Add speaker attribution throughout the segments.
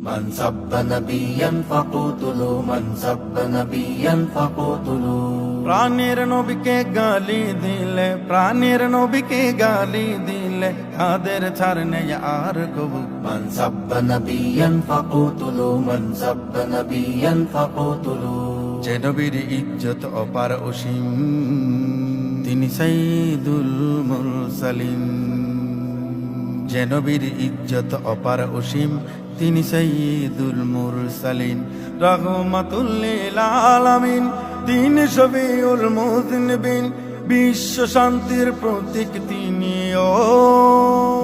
Speaker 1: من سب نبيا فقتلوا من سب نبيا فقتلوا
Speaker 2: প্রাণের নবীকে গালি দিলে প্রাণের নবীকে গালি দিলে তাদের ছাড় নেই আর কবু
Speaker 1: من سب نبيا فقتلوا من سب نبيا فقتلوا
Speaker 2: যে নবীর ইজ্জত অপার অসীম তিনি সাইদুল মুরসালিন যে নবীর ইজ্জত অপার অসীম তিনি সঈদুল মুরসালিন। রহমাতুল্লিল আলামিন। তিনি শফিউল মুজনবিন। বিশ্ব শান্তির প্রতীক তিনি ও।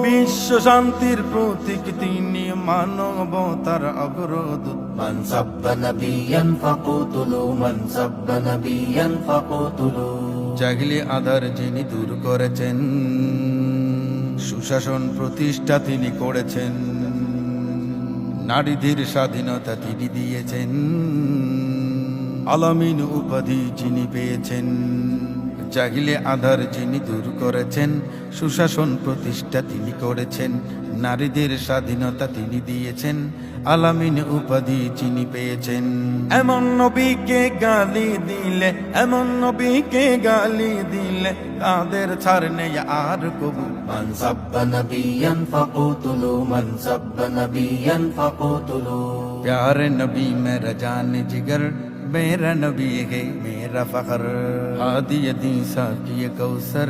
Speaker 2: বিশ্ব শান্তির প্রতীক তিনি মানবতার অগ্রদূত।
Speaker 1: মান সাব্বা নবিয়ান ফাকুতুলু মান ফাকুতুলু।
Speaker 2: জাগলি আধার যিনি দূর করেছেন সুশাসন প্রতিষ্ঠা তিনি করেছেন। নারীদের স্বাধীনতা তিনি দিয়েছেন। আলমিন উপাধি যিনি পেয়েছেন। জাহিলে আধার যিনি দূর করেছেন সুশাসন প্রতিষ্ঠা তিনি করেছেন নারীদের স্বাধীনতা তিনি দিয়েছেন আলামিন উপাধি চিনি পেয়েছেন। এমন নবীকে গালি দিলে এমন নবীকে গালি দিলে তাদের ছাড়নে আর কবু।
Speaker 1: মান সাব্বা নবিয়ান ফাকুতুলু মান সাব্বা নবিয়ান ফাকুতুলু।
Speaker 2: প্যারে নবী মেরা জান জিগর मेरा नबी है मेरा फखर हादी दीसा की कौसर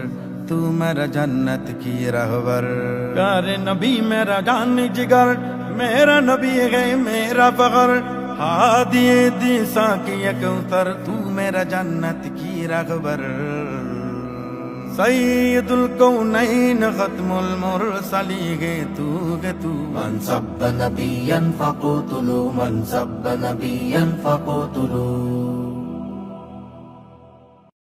Speaker 2: तू मेरा जन्नत की रहबर प्यार नबी मेरा जान जिगर मेरा नबी है मेरा फखर हादी दीसा की कौसर तू मेरा जन्नत की रहबर سيد الكونين ختم المرسلين جيتو جيتو
Speaker 1: من سب نبيا فقتلوا من سب نبيا فقتلوا